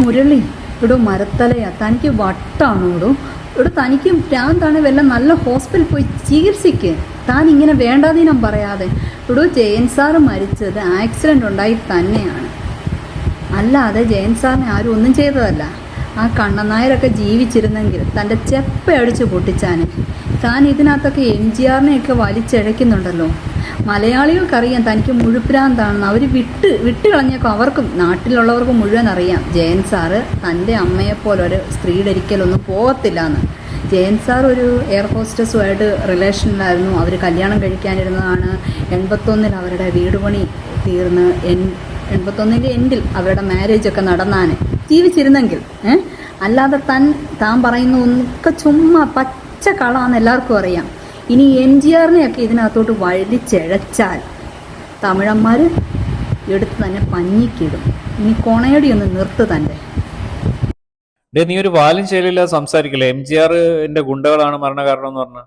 മുരളി ഇവിടെ മരത്തലയാ തനിക്ക് വട്ടാണോ ഇവിടെ ഇവിടെ ഞാൻ ഭ്രാന്താണ് വല്ല നല്ല ഹോസ്പിറ്റലിൽ പോയി ചികിത്സിക്ക്. താൻ ഇങ്ങനെ വേണ്ടാതീനം പറയാതെ. ഇവിടെ ജയൻ സാറ് മരിച്ചത് ആക്സിഡന്റ് ഉണ്ടായി തന്നെയാണ്. അല്ലാതെ ജയൻ സാറിനെ ആരും ഒന്നും ചെയ്തതല്ല. ആ കണ്ണനായരൊക്കെ ജീവിച്ചിരുന്നെങ്കിൽ തന്റെ ചെപ്പ അടിച്ച് പൊട്ടിച്ചാനെ. താൻ ഇതിനകത്തൊക്കെ എം ജി ആറിനെയൊക്കെ വലിച്ചിഴയ്ക്കുന്നുണ്ടല്ലോ. മലയാളികൾക്കറിയാം തനിക്ക് മുഴുപ്രാന്താണെന്ന് അവർ വിട്ട് വിട്ട് കളഞ്ഞേക്കും അവർക്കും നാട്ടിലുള്ളവർക്കും മുഴുവൻ അറിയാം. ജയൻ സാറ് തന്റെ അമ്മയെപ്പോലെ ഒരു സ്ത്രീയുടെ ഒരിക്കലൊന്നും പോകത്തില്ല എന്ന് ജയൻ സാർ ഒരു എയർ ഹോസ്റ്റസുമായിട്ട് റിലേഷനിലായിരുന്നു. അവർ കല്യാണം കഴിക്കാനിരുന്നതാണ്. എൺപത്തൊന്നിൽ അവരുടെ വീട് പണി തീർന്ന് എൻ എൺപത്തൊന്നിന്റെ എൻഡിൽ അവരുടെ മാരേജ് ഒക്കെ നടന്നാണ് ജീവിച്ചിരുന്നെങ്കിൽ അല്ലാതെ തൻ താൻ പറയുന്ന ഒന്നൊക്കെ ചുമ്മാ പച്ച കളാന്ന് എല്ലാവർക്കും അറിയാം. ഇനി എം ജി ആറിനെയൊക്കെ ഇതിനകത്തോട്ട് വഴിച്ചഴച്ചാൽ തമിഴന്മാർ എടുത്ത് തന്നെ പഞ്ഞിക്കിടും. ഇനി കൊണയടി ഒന്ന് നിർത്തു തന്നെ നീ ഒരു വാലും ശൈലിയില്ല സംസാരിക്കില്ല? എം ജി ആറിന്റെ ഗുണ്ടകളാണ് മരണകാരണം എന്ന് പറഞ്ഞ.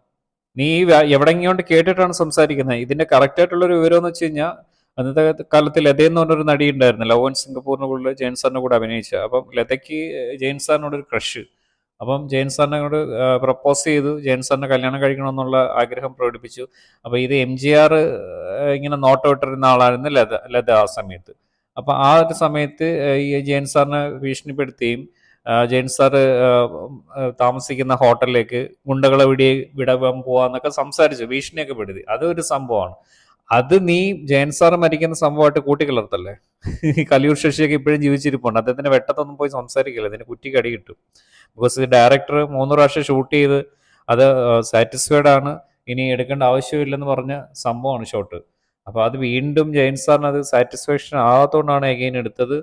നീ എവിടെങ്കിലോണ്ട് കേട്ടിട്ടാണ് സംസാരിക്കുന്നത്? ഇതിന്റെ കറക്റ്റ് ആയിട്ടുള്ള ഒരു വിവരം എന്ന് വെച്ച് കഴിഞ്ഞാൽ അന്നത്തെ കാലത്ത് ലത എന്ന് പറഞ്ഞൊരു നടി ഉണ്ടായിരുന്നു ലവൻ സിംഗപ്പൂരിന് കൂടുതൽ ജെയിൻസാറിനെ കൂടെ അഭിനയിച്ച അപ്പം ലതയ്ക്ക് ജെയിൻസാറിനോട് ഒരു ക്രഷ് അപ്പം ജയൻ സാറിനോട് പ്രപ്പോസ് ചെയ്തു. ജയൻ സാറിന് കല്യാണം കഴിക്കണമെന്നുള്ള ആഗ്രഹം പ്രകടിപ്പിച്ചു. അപ്പോൾ ഇത് എം ജി ആർ ഇങ്ങനെ നോട്ടമിട്ടിരുന്ന ആളായിരുന്നു ലത ലത ആ സമയത്ത്. അപ്പോൾ ആ ഒരു സമയത്ത് ഈ ജയൻ സാറിനെ ഭീഷണിപ്പെടുത്തുകയും ജയൻ സാറ് താമസിക്കുന്ന ഹോട്ടലിലേക്ക് ഗുണ്ടകളെ വിടി വിടവാൻ പോവാന്നൊക്കെ സംസാരിച്ചു ഭീഷണിയൊക്കെ പെടുത്തി. അതൊരു സംഭവമാണ്. അത് നീ ജയൻ സാറ് മരിക്കുന്ന സംഭവമായിട്ട് കൂട്ടിക്കലർത്തല്ലേ? കലിയൂർ ശശിയൊക്കെ ഇപ്പോഴും ജീവിച്ചിരിപ്പുണ്ട്. അദ്ദേഹത്തിന്റെ വെട്ടത്തൊന്നും പോയി സംസാരിക്കില്ല. അതിന് കുറ്റി കടി കിട്ടും. ബിക്കോസ് ഡയറക്ടർ മൂന്ന് പ്രാവശ്യം ഷൂട്ട് ചെയ്ത് അത് സാറ്റിസ്ഫൈഡ് ആണ്. ഇനി എടുക്കേണ്ട ആവശ്യമില്ലെന്ന് പറഞ്ഞ സംഭവമാണ് ഷോട്ട് അപ്പൊ അത് വീണ്ടും ജയൻ സാറിന് അത് സാറ്റിസ്ഫാക്ഷൻ ആകാത്തതുകൊണ്ടാണ് എഗെയിൻ എടുത്തത്.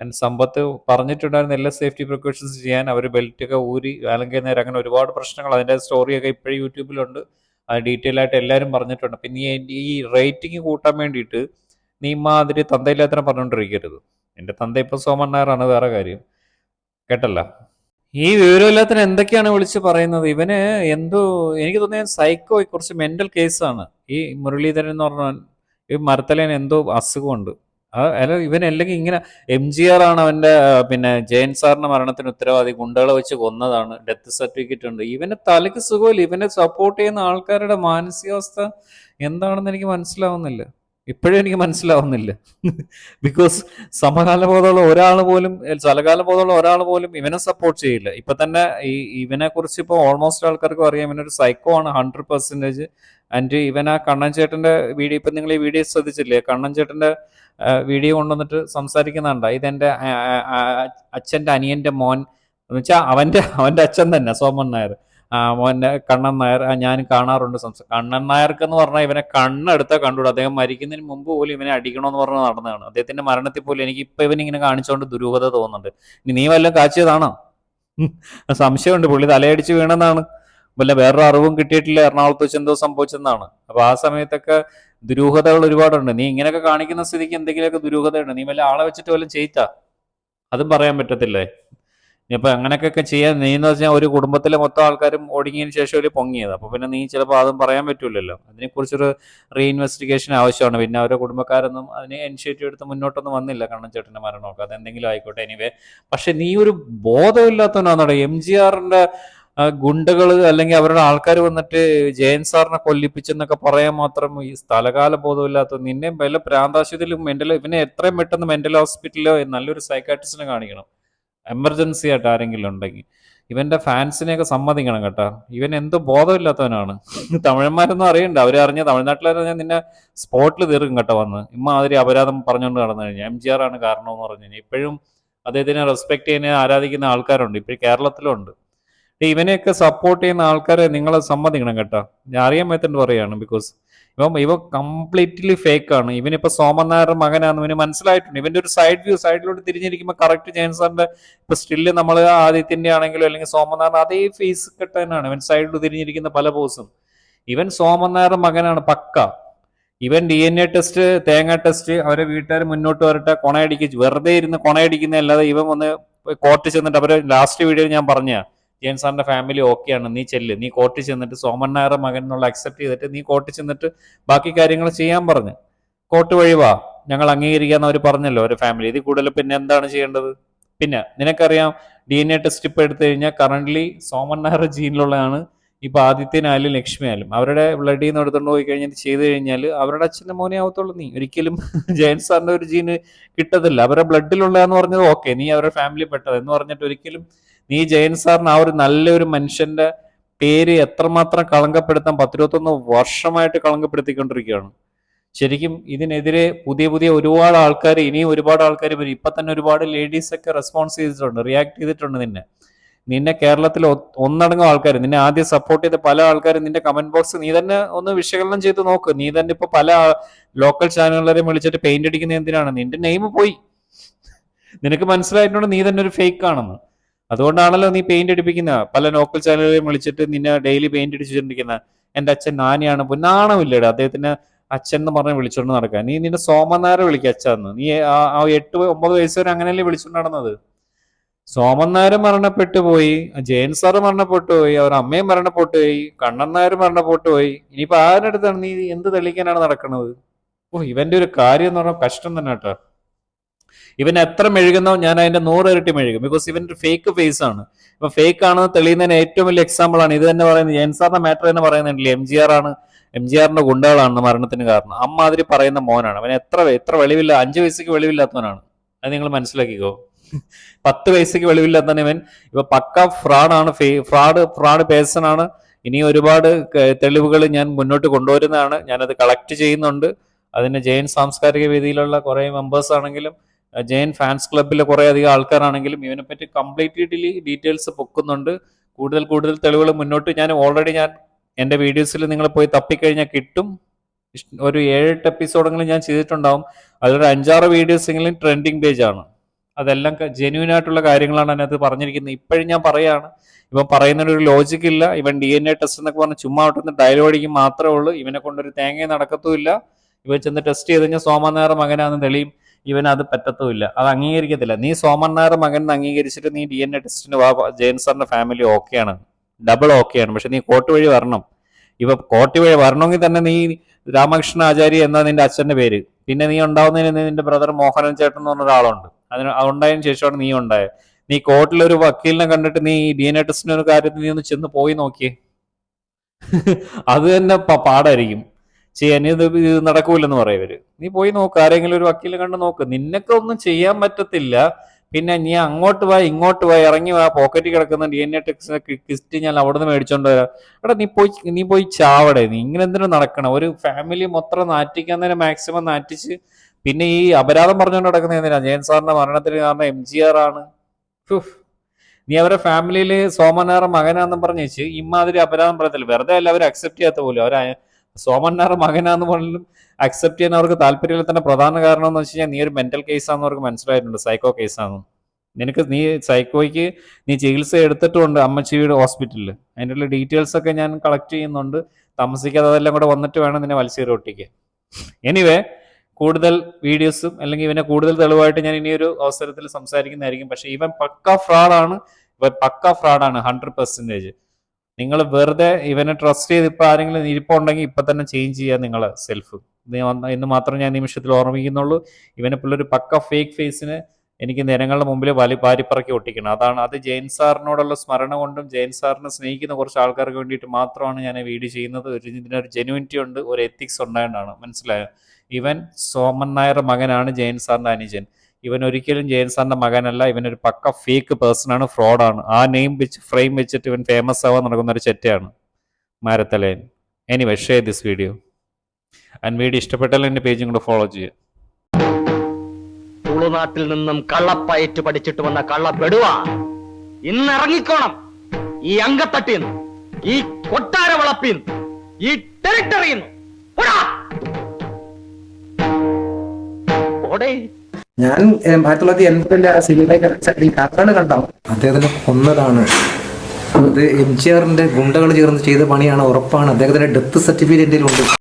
ആൻഡ് സമ്പത്ത് പറഞ്ഞിട്ടുണ്ടായിരുന്ന എല്ലാ സേഫ്റ്റി പ്രിക്കോഷൻസ് ചെയ്യാൻ. അവർ ബെൽറ്റൊക്കെ ഊരി അല്ലെങ്കിൽ നേരെ അങ്ങനെ ഒരുപാട് പ്രശ്നങ്ങൾ. അതിന്റെ സ്റ്റോറിയൊക്കെ ഇപ്പോഴും യൂട്യൂബിലുണ്ട്. അത് ഡീറ്റെയിൽ ആയിട്ട് എല്ലാവരും പറഞ്ഞിട്ടുണ്ട്. പിന്നെ ഈ- റേറ്റിംഗ് കൂട്ടാൻ വേണ്ടിയിട്ട് നീ മാതിരി തന്തയില്ലാത്തനെ പറഞ്ഞുകൊണ്ടിരിക്കരുത് എന്റെ തന്ത ഇപ്പൊ സോമൻ നായറാണ് വേറെ കാര്യം. കേട്ടല്ല? ഈ വിവരമില്ലാത്തതിന് എന്തൊക്കെയാണ് വിളിച്ച് പറയുന്നത്? ഇവന് എന്തോ എനിക്ക് തോന്നിയ സൈക്കോ കുറച്ച് മെന്റൽ കേസാണ് ഈ മുരളീധരൻ എന്ന് പറഞ്ഞാൽ ഈ മരത്തലേന് എന്തോ അസുഖമുണ്ട്. അല്ല ഇവൻ അല്ലെങ്കിൽ ഇങ്ങനെ എം ജി ആർ ആണ് അവന്റെ പിന്നെ ജയൻ സാറിന്റെ മരണത്തിന് ഉത്തരവാദി ഗുണ്ടകളെ വെച്ച് കൊന്നതാണ് ഡെത്ത് സർട്ടിഫിക്കറ്റ് ഉണ്ട്. ഇവന്റെ തലയ്ക്ക് സുഖമില്ല. ഇവനെ സപ്പോർട്ട് ചെയ്യുന്ന ആൾക്കാരുടെ മാനസികാവസ്ഥ എന്താണെന്ന് എനിക്ക് മനസ്സിലാവുന്നില്ല. ഇപ്പോഴും എനിക്ക് മനസ്സിലാവുന്നില്ല. ബിക്കോസ് സമകാല ബോധമുള്ള ഒരാൾ പോലും സ്ഥലകാല ബോധമുള്ള ഒരാൾ പോലും ഇവനെ സപ്പോർട്ട് ചെയ്യില്ല. ഇപ്പൊ തന്നെ ഈ ഇവനെ കുറിച്ച് ഇപ്പോൾ ഓൾമോസ്റ്റ് ആൾക്കാർക്കും അറിയാം. ഇവനൊരു സൈക്കോ ആണ് ഹൺഡ്രഡ് പെർസെന്റേജ് ആൻഡ് ഇവൻ ആ കണ്ണൻ ചേട്ടന്റെ വീഡിയോ ഇപ്പൊ നിങ്ങൾ ഈ വീഡിയോ ശ്രദ്ധിച്ചില്ലേ? കണ്ണൻ ചേട്ടന്റെ വീഡിയോ കൊണ്ടുവന്നിട്ട് സംസാരിക്കുന്നുണ്ട്? ഇതെന്റെ അച്ഛന്റെ അനിയന്റെ മോൻ. എന്ന് വെച്ചാൽ അവന്റെ അവന്റെ അച്ഛൻ തന്നെ സോമൻ നായർ. ആ മോന്റെ കണ്ണൻ നായർ ഞാൻ കാണാറുണ്ട് സംസാരം കണ്ണൻ നായർക്ക് എന്ന് പറഞ്ഞാൽ ഇവനെ കണ്ണെടുത്ത കണ്ടുകൂടും. അദ്ദേഹം മരിക്കുന്നതിന് മുമ്പ് പോലും ഇവനെ അടിക്കണമെന്ന് പറഞ്ഞ് നടന്നതാണ്. അദ്ദേഹത്തിന്റെ മരണത്തിൽ പോലും എനിക്ക് ഇപ്പൊ ഇവനിങ്ങനെ കാണിച്ചുകൊണ്ട് ദുരൂഹത തോന്നുന്നുണ്ട്. ഇനി നീ വല്ലതും കാച്ചിയതാണോ? സംശയമുണ്ട്. പുള്ളി തലയടിച്ച് വീണെന്നാണ്. വല്ല വേറൊരു അറിവും കിട്ടിയിട്ടില്ല. എറണാകുളത്ത് വെച്ച് എന്തോ സംഭവിച്ചെന്നാണ്. അപ്പൊ ആ സമയത്തൊക്കെ ദുരൂഹതകൾ ഒരുപാടുണ്ട്. നീ ഇങ്ങനെയൊക്കെ കാണിക്കുന്ന സ്ഥിതിക്ക് എന്തെങ്കിലുമൊക്കെ ദുരൂഹതയുണ്ട്. നീ വല്ല ആളെ വെച്ചിട്ട് വല്ലതും ചെയ്താ അതും പറയാൻ പറ്റത്തില്ലേ? ഇനിയിപ്പൊ അങ്ങനെയൊക്കെ ചെയ്യാൻ നീ എന്ന് വെച്ചാൽ ഒരു കുടുംബത്തിലെ മൊത്തം ആൾക്കാരും ഒടുങ്ങിയതിന് ശേഷം ഒരു പൊങ്ങിയത്. അപ്പൊ പിന്നെ നീ ചിലപ്പോൾ അതും പറയാൻ പറ്റൂലല്ലോ. അതിനെക്കുറിച്ചൊരു റീഇൻവെസ്റ്റിഗേഷൻ ആവശ്യമാണ്. പിന്നെ അവരുടെ കുടുംബക്കാരൊന്നും അതിനെ ഇനിഷ്യേറ്റീവ് എടുത്ത് മുന്നോട്ടൊന്നും വന്നില്ല കണ്ണൻ ചേട്ടന്റെ മരണമൊക്കെ. അതെന്തെങ്കിലും ആയിക്കോട്ടെ എനിവേ പക്ഷെ നീ ഒരു ബോധമില്ലാത്തവനാണോ എം ജി ആറിന്റെ ഗുണ്ടകൾ അല്ലെങ്കിൽ അവരുടെ ആൾക്കാർ വന്നിട്ട് ജയൻ സാറിനെ കൊല്ലിപ്പിച്ചെന്നൊക്കെ പറയാൻ മാത്രം ഈ സ്ഥലകാല ബോധമില്ലാത്ത നിന്നെ വല്ല പ്രാന്താശുപത്രിയിലും മെന്റൽ ഇവനെ എത്രയും പെട്ടെന്ന് മെന്റൽ ഹോസ്പിറ്റലിലോ നല്ലൊരു സൈക്കാട്രിസ്റ്റിനെ കാണിക്കണം. എമർജൻസി ആയിട്ട് ആരെങ്കിലും ഉണ്ടെങ്കിൽ ഇവന്റെ ഫാൻസിനെയൊക്കെ സമ്മതിക്കണം കേട്ടോ. ഇവൻ എന്ത് ബോധമില്ലാത്തവനാണ്. തമിഴന്മാരൊന്നും അറിയണ്ട. അവർ അറിഞ്ഞ തമിഴ്നാട്ടിലറിഞ്ഞാൽ നിന്നെ സ്പോട്ടിൽ തീർക്കും കേട്ടോ വന്ന്. ഇമ്മാതിരി അപരാധം പറഞ്ഞുകൊണ്ട് നടന്നു കഴിഞ്ഞാൽ എം ജി ആർ ആണ് കാരണം എന്ന് പറഞ്ഞു കഴിഞ്ഞാൽ ഇപ്പോഴും അദ്ദേഹത്തിനെ റെസ്പെക്ട് ചെയ്യുന്ന ആരാധിക്കുന്ന ആൾക്കാരുണ്ട്. ഇപ്പോഴും കേരളത്തിലുണ്ട് ഇവനെയൊക്കെ സപ്പോർട്ട് ചെയ്യുന്ന ആൾക്കാരെ നിങ്ങളെ സമ്മതിക്കണം കേട്ടോ. ഞാൻ അറിയാൻ പറ്റുന്നുണ്ട് പറയാണ് ബിക്കോസ് ഇവൻ ഇവ കംപ്ലീറ്റ്ലി ഫേക്ക് ആണ്. ഇവനിപ്പോ സോമൻ മകനാണെന്ന് ഇവന് മനസ്സിലായിട്ടുണ്ട്. ഇവന്റെ ഒരു സൈഡ് വ്യൂ സൈഡിലോട്ട് തിരിഞ്ഞിരിക്കുമ്പോൾ കറക്റ്റ് ജയൻ സാറിന്റെ ഇപ്പൊ സ്റ്റില്ല് നമ്മൾ ആദിത്യന്റെ ആണെങ്കിലും അല്ലെങ്കിൽ സോമൻ അതേ ഫേസ് കെട്ടാനാണ് ഇവൻ സൈഡിൽ തിരിഞ്ഞിരിക്കുന്ന പല പോസും ഇവൻ സോമൻ മകനാണ് പക്ക. ഇവൻ ഡി എൻ എ ടെസ്റ്റ് തേങ്ങ ടെസ്റ്റ് അവരെ വീട്ടുകാർ മുന്നോട്ട് വരട്ടെ കൊണയടിക്ക്. വെറുതെ ഇരുന്ന് കൊണയടിക്കുന്ന അല്ലാതെ ഇവൻ വന്ന് കോർട്ട് ചെന്നിട്ട് അവരെ ലാസ്റ്റ് വീഡിയോയിൽ ഞാൻ പറഞ്ഞ ജയൻ സാറിന്റെ ഫാമിലി ഓക്കെയാണ് നീ ചെല്ല്. നീ കോർട്ടിൽ ചെന്നിട്ട് സോമൻ മകൻ എന്നുള്ള അക്സെപ്റ്റ് ചെയ്തിട്ട് നീ കോർട്ടിൽ ചെന്നിട്ട് ബാക്കി കാര്യങ്ങൾ ചെയ്യാൻ പറഞ്ഞു. കോർട്ട് വഴിവാ ഞങ്ങൾ അംഗീകരിക്കാന്ന് അവർ പറഞ്ഞല്ലോ ഒരു ഫാമിലി ഇതിൽ കൂടുതൽ പിന്നെ എന്താണ് ചെയ്യേണ്ടത്? പിന്നെ നിനക്കറിയാം ഡി എൻ എ ടെസ്റ്റ് ഇപ്പോൾ എടുത്തു കഴിഞ്ഞാൽ കറന്റ് സോമൻ നായർ ജീനിലുള്ളതാണ് ഇപ്പൊ ആദിത്യനായാലും ലക്ഷ്മി ആയാലും അവരുടെ ബ്ലഡിൽ നിന്ന് എടുത്തുകൊണ്ട് പോയി കഴിഞ്ഞാൽ ചെയ്തു കഴിഞ്ഞാൽ അവരുടെ അച്ഛന്റെ മോനെ ആവത്തുള്ളൂ നീ. ഒരിക്കലും ജയൻ സാറിന്റെ ഒരു ജീന് കിട്ടത്തില്ല. അവരുടെ ബ്ലഡിലുള്ളതെന്ന് പറഞ്ഞത് ഓക്കെ നീ അവരുടെ ഫാമിലി പെട്ടത്. എന്ന് പറഞ്ഞിട്ട് ഒരിക്കലും നീ ജയൻ സാറിന് ആ ഒരു നല്ലൊരു മനുഷ്യന്റെ പേര് എത്രമാത്രം കളങ്കപ്പെടുത്താൻ പത്തിരുപത്തൊന്ന് വർഷമായിട്ട് കളങ്കപ്പെടുത്തിക്കൊണ്ടിരിക്കുകയാണ്. ശരിക്കും ഇതിനെതിരെ പുതിയ പുതിയ ഒരുപാട് ആൾക്കാർ ഇനിയും ഒരുപാട് ആൾക്കാർ വരും. ഇപ്പൊ തന്നെ ഒരുപാട് ലേഡീസ് ഒക്കെ റെസ്പോൺസ് ചെയ്തിട്ടുണ്ട് റിയാക്ട് ചെയ്തിട്ടുണ്ട് നിന്നെ. നിന്നെ കേരളത്തിൽ ഒന്നടങ്കം ആൾക്കാർ നിന്നെ ആദ്യം സപ്പോർട്ട് ചെയ്ത പല ആൾക്കാരും നിന്റെ കമന്റ് ബോക്സ് നീ തന്നെ ഒന്ന് വിശകലനം ചെയ്ത് നോക്ക്. നീ തന്നെ ഇപ്പൊ പല ലോക്കൽ ചാനലുകളെയും വിളിച്ചിട്ട് പെയിന്റ് അടിക്കുന്ന എന്തിനാണ്? നിന്റെ നെയിം പോയി. നിനക്ക് മനസ്സിലായിട്ടുണ്ട് നീ തന്നെ ഒരു ഫേക്ക് ആണെന്ന്. അതുകൊണ്ടാണല്ലോ നീ പെയിന്റ് അടിപ്പിക്കുന്ന. പല ലോക്കൽ ചാനലുകളെയും വിളിച്ചിട്ട് നിന്നെ ഡെയിലി പെയിന്റ് അടിച്ചിട്ടിരിക്കുന്ന എന്റെ അച്ഛൻ നാനിയാണ്. പൊന്നാണമില്ലേടാ. അദ്ദേഹത്തിന് അച്ഛൻ എന്ന് പറഞ്ഞ് വിളിച്ചോണ്ട് നടക്കുക നീ നിന്റെ സോമനാരെ വിളിക്കുക അച്ഛന്ന് നീ ആ- എട്ട് ഒമ്പത് വയസ്സ് വരെ അങ്ങനെയല്ലേ വിളിച്ചോണ്ട് നടന്നത്. മരണപ്പെട്ടു പോയി. ജയൻ സാറ് മരണപ്പെട്ടു പോയി. അവർ അമ്മയും മരണപ്പെട്ടു പോയി. കണ്ണൻ നായർ മരണപ്പെട്ടു പോയി. ഇനിയിപ്പോ ആരുടെ അടുത്താണ് നീ എന്ത് തെളിയിക്കാനാണ് നടക്കുന്നത് ഓ ഇവന്റെ ഒരു കാര്യം എന്ന് പറഞ്ഞാൽ കഷ്ടം തന്നെ കേട്ടോ. ഇവൻ എത്ര മെഴുകുന്നോ ഞാൻ അതിന്റെ നൂറ് ഇരട്ടി മെഴുകും ബിക്കോസ് ഇവൻ ഫേക്ക് ഫേസ് ആണ്. ഇപ്പൊ ഫേക്ക് ആണെന്ന് തെളിയുന്നതിന് ഏറ്റവും വലിയ എക്സാമ്പിൾ ആണ്. ഇത് തന്നെ പറയുന്നത് എൻസാറിന്റെ സാറിന്റെ മാറ്റർ തന്നെ പറയുന്നുണ്ടല്ലേ. എം ജി ആർ ആണ്. എം ജി ആറിന്റെ ഗുണ്ടകളാണ് മരണത്തിന് കാരണം. അമ്മാതിരി പറയുന്ന മോനാണ്. അവൻ എത്ര എത്ര വെളിവില്ല അഞ്ചു വയസ്സേക്ക് വെളിവില്ലാത്തവനാണ്. അത് നിങ്ങൾ മനസ്സിലാക്കിക്കോ. പത്ത് വയസ്സേക്ക് വെളിവില്ലാത്തവൻ ഇവൻ. ഇപ്പൊ പക്ക ഫ്രോഡാണ് ഫ്രോഡ് ഫ്രോഡ് പേഴ്സൺ ആണ്. ഇനി ഒരുപാട് തെളിവുകൾ ഞാൻ മുന്നോട്ട് കൊണ്ടുവരുന്നതാണ്. ഞാനത് കളക്ട് ചെയ്യുന്നുണ്ട്. അതിന് ജയൻ സാംസ്കാരിക വേദിയിലുള്ള കുറെ മെമ്പേഴ്സ് ആണെങ്കിലും ജയൻ ഫാൻസ് ക്ലബിലെ കുറെ അധികം ആൾക്കാരാണെങ്കിലും ഇവനെ പറ്റി കംപ്ലീറ്റ്ലി ഡീറ്റെയിൽസ് പൊക്കുന്നുണ്ട്. കൂടുതൽ കൂടുതൽ തെളിവുകൾ മുന്നോട്ട് ഞാൻ ഓൾറെഡി ഞാൻ എന്റെ വീഡിയോസിൽ നിങ്ങൾ പോയി തപ്പിക്കഴിഞ്ഞാൽ കിട്ടും. ഒരു ഏഴെട്ട് എപ്പിസോഡെങ്കിലും ഞാൻ ചെയ്തിട്ടുണ്ടാവും. അതിലൊരു അഞ്ചാറ് വീഡിയോസ് എങ്കിലും ട്രെൻഡിങ് പേജ് ആണ്. അതെല്ലാം ജെന്യൂൻ ആയിട്ടുള്ള കാര്യങ്ങളാണ് അതിനകത്ത് പറഞ്ഞിരിക്കുന്നത്. ഇപ്പോഴും ഞാൻ പറയാണ് ഇവൻ പറയുന്നതിനൊരു ലോജിക്ക് ലോജിക് ഇല്ല. ഇവൻ ഡി എൻ എ ടെസ്റ്റ് എന്നൊക്കെ പറഞ്ഞ് ചുമ്മാ വിട്ടുന്ന ഡയലോഡിക്കും മാത്രമേ ഉള്ളൂ. ഇവനെ കൊണ്ടൊരു തേങ്ങ നടക്കത്തുമില്ല. ഇവൻ ചെന്ന് ടെസ്റ്റ് ചെയ്ത് കഴിഞ്ഞാൽ സോമൻ നായർ മകനാന്ന് തെളിയും. ഇവൻ അത് പറ്റത്തുമില്ല. അത് അംഗീകരിക്കത്തില്ല. നീ സോമൻ മകൻ അംഗീകരിച്ചിട്ട് നീ ഡി എൻ എ ടെസ്റ്റിന് വാ ജയൻ സാറിന്റെ ഫാമിലി ഓക്കെയാണ്. ഡബിൾ ഓക്കെയാണ്. പക്ഷെ നീ കോർട്ട് വഴി വരണം. ഇപ്പൊ കോർട്ട് വഴി വരണമെങ്കിൽ തന്നെ നീ രാമകൃഷ്ണ ആചാര്യ എന്ന നിന്റെ അച്ഛന്റെ പേര്. പിന്നെ നീ ഉണ്ടാവുന്നതിന് നിന്റെ ബ്രദർ മോഹനൻ ചേട്ടൻ എന്ന് പറഞ്ഞ ഒരാളുണ്ട് അതിന് ഉണ്ടായതിനു ശേഷമാണ് നീ ഉണ്ടായത്. നീ കോർട്ടിൽ ഒരു വക്കീലിനെ കണ്ടിട്ട് നീ ഡി എൻ എ ടെസ്റ്റിന് ഒരു കാര്യത്തിൽ നീ ഒന്ന് ചെന്ന് പോയി നോക്കിയേ. അത് തന്നെ പാടായിരിക്കും. ചെയ്യാൻ ഇത് ഇത് നടക്കൂലെന്ന് പറയും നീ പോയി നോക്ക് ആരെങ്കിലും ഒരു വക്കീലെ കണ്ട് നോക്ക്. നിന്നൊക്കെ ഒന്നും ചെയ്യാൻ പറ്റത്തില്ല. പിന്നെ നീ അങ്ങോട്ട് പോയി ഇങ്ങോട്ട് പോയി ഇറങ്ങി വാ പോക്കറ്റിൽ കിടക്കുന്ന ഡി എൻ എ ഞാൻ അവിടെ നിന്ന് മേടിച്ചോണ്ട് വരാം. എടാ നീ പോയി നീ പോയി ചാവടെ. നീ ഇങ്ങനെ എന്തിനും നടക്കണം? ഒരു ഫാമിലി മൊത്തം നാറ്റിക്കാൻ തന്നെ മാക്സിമം നാറ്റിച്ച് പിന്നെ ഈ അപരാധം പറഞ്ഞുകൊണ്ട് നടക്കുന്ന എന്തിനാ? ജയൻ സാറിന്റെ മരണത്തിന് കാരണം എം ജി ആർ ആണ്. നീ അവരുടെ ഫാമിലിയിൽ സോമനാർ മകനാന്നും പറഞ്ഞു വെച്ച് അപരാധം പറയത്തില്ല. വെറുതെ അല്ല അവർ അക്സെപ്റ്റ് ചെയ്യാത്ത പോലും. അവർ സോമനാർ മകനാന്ന് പറഞ്ഞാലും അക്സെപ്റ്റ് ചെയ്യാൻ അവർക്ക് താല്പര്യമില്ല. തന്നെ പ്രധാന കാരണം എന്ന് വെച്ച് കഴിഞ്ഞാൽ നീ ഒരു മെന്റൽ കേസാന്ന് അവർക്ക് മനസ്സിലായിട്ടുണ്ട്. സൈക്കോ കേസാന്ന് നിനക്ക് നീ സൈക്കോയ്ക്ക് നീ ചികിത്സ എടുത്തിട്ടുണ്ട് അമ്മച്ചിയുടെ ഹോസ്പിറ്റലിൽ അതിന്റെ ഡീറ്റെയിൽസ് ഒക്കെ ഞാൻ കളക്ട് ചെയ്യുന്നുണ്ട്. താമസിക്കാതെ അതെല്ലാം കൂടെ വന്നിട്ട് വേണം നിന്നെ വലിച്ചേറി ഒട്ടിക്കാൻ എനിവേ കൂടുതൽ വീഡിയോസും അല്ലെങ്കിൽ ഇവനെ കൂടുതൽ തെളിവായിട്ട് ഞാൻ ഇനിയൊരു അവസരത്തിൽ സംസാരിക്കുന്നതായിരിക്കും. പക്ഷേ ഇവൻ പക്ക ഫ്രോഡാണ് ഇവൻ പക്ക ഫ്രോഡാണ് ഹൺഡ്രഡ് പെർസെന്റേജ് നിങ്ങൾ വെറുതെ ഇവനെ ട്രസ്റ്റ് ചെയ്ത് ഇപ്പൊ ആരെങ്കിലും ഇരിപ്പുണ്ടെങ്കിൽ ഇപ്പൊ തന്നെ ചേഞ്ച് ചെയ്യാം നിങ്ങൾ സെൽഫ് എന്ന് മാത്രം ഞാൻ നിമിഷത്തിൽ ഓർമ്മിക്കുന്നുള്ളൂ. ഇവനെ പിള്ളൊരു പക്ക ഫേക്ക് ഫേസിന് എനിക്ക് ജനങ്ങളുടെ മുമ്പിൽ വലി പാരിപ്പറക്കി ഒട്ടിക്കണം. അതാണ് അത് ജയൻ സാറിനോടുള്ള സ്മരണ കൊണ്ടും ജയൻ സാറിനെ സ്നേഹിക്കുന്ന കുറച്ച് ആൾക്കാർക്ക് വേണ്ടിയിട്ട് മാത്രമാണ് ഞാൻ വീഡിയോ ചെയ്യുന്നത്. ഒരു ഇതിനൊരു ജെനുവിനിറ്റി ഉണ്ട് ഒരു എത്തിക്സ് ഉണ്ടായതാണ് മനസ്സിലായോ? ഇവൻ സോമൻ നായർ മകനാണ് ജയൻ സാറിന്റെ അനുജൻ. ഇവൻ ഒരിക്കലും ജയൻ സാറിന്റെ മകനല്ല ഇവനൊരു പക്ക ഫേക്ക് പേഴ്സൺ ആണ് ഫ്രോഡാണ് ആ നെയിം വെച്ച് ഫ്രെയിം വെച്ചിട്ട് ഇവൻ ഫേമസ് ആവാൻ നടക്കുന്ന ഒരു ചെറ്റയാണ് മാരത്തലേൻ anyway share this video and video ഇഷ്ടപ്പെട്ടാൽ എന്റെ പേജും കൂടെ ഫോളോ ചെയ്യുക. തുളുനാട്ടിൽ നിന്നും കള്ളപ്പയറ്റ് പഠിച്ചിട്ട് വന്ന കള്ളപ്പെടുവ ഇന്ന് ഇറങ്ങിക്കോണം. ഈ അങ്കത്തട്ടിന്ന് ഈ കൊട്ടാര വളപ്പിന്ന് ഈ ടെറിട്ടറിന്ന് ഓടേ ഞാൻ ആയിരത്തി തൊള്ളായിരത്തി എൺപതിലെ ആ സിനിമയൊക്കെ ഈ കഥകൾ കണ്ടോ അദ്ദേഹത്തിന്റെ കൊന്നതാണ്. അത് എം ജി ആറിന്റെ ഗുണ്ടകൾ ചേർന്ന് ചെയ്ത പണിയാണ് ഉറപ്പാണ്. അദ്ദേഹത്തിന്റെ ഡെത്ത് സർട്ടിഫിക്കറ്റ് എന്തെങ്കിലും ഉണ്ട്?